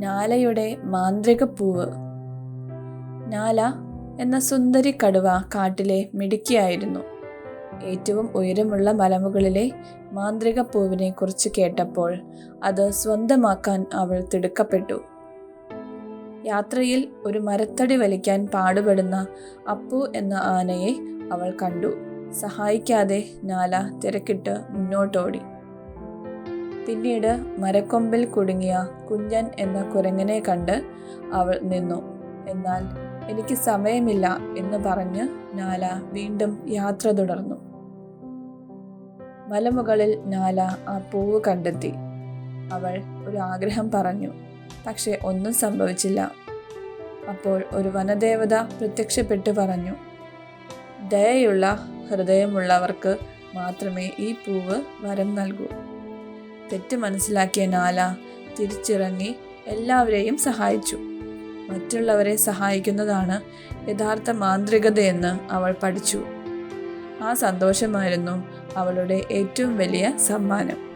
നാലയുടെ മാന്ത്രിക പൂവ് നാല എന്ന സുന്ദരി കടുവ കാട്ടിലെ മിടുക്കിയായിരുന്നു. ഏറ്റവും ഉയരമുള്ള മലമുകളിലെ മാന്ത്രിക പൂവിനെ കുറിച്ച് കേട്ടപ്പോൾ അത് സ്വന്തമാക്കാൻ അവൾ തിടുക്കപ്പെട്ടു. യാത്രയിൽ ഒരു മരത്തടി വലിക്കാൻ പാടുപെടുന്ന അപ്പു എന്ന ആനയെ അവൾ കണ്ടു. സഹായിക്കാതെ നാല തിരക്കിട്ട് മുന്നോട്ടോടി. പിന്നീട് മരക്കൊമ്പിൽ കുടുങ്ങിയ കുഞ്ഞൻ എന്ന കുരങ്ങനെ കണ്ട് അവൾ നിന്നു. എന്നാൽ എനിക്ക് സമയമില്ല എന്ന് പറഞ്ഞ് നാല വീണ്ടും യാത്ര തുടർന്നു. മലമുകളിൽ നാല ആ പൂവ് കണ്ടെത്തി. അവൾ ഒരു ആഗ്രഹം പറഞ്ഞു. പക്ഷെ ഒന്നും സംഭവിച്ചില്ല. അപ്പോൾ ഒരു വനദേവത പ്രത്യക്ഷപ്പെട്ടു പറഞ്ഞു ദയയുള്ള ഹൃദയമുള്ളവർക്ക് മാത്രമേ ഈ പൂവ് വരം നൽകൂ. തെറ്റ് മനസ്സിലാക്കിയ നാല തിരിച്ചിറങ്ങി എല്ലാവരെയും സഹായിച്ചു. മറ്റുള്ളവരെ സഹായിക്കുന്നതാണ് യഥാർത്ഥ മാന്ത്രികതയെന്ന് അവൾ പഠിച്ചു. ആ സന്തോഷമായിരുന്നു അവളുടെ ഏറ്റവും വലിയ സമ്മാനം.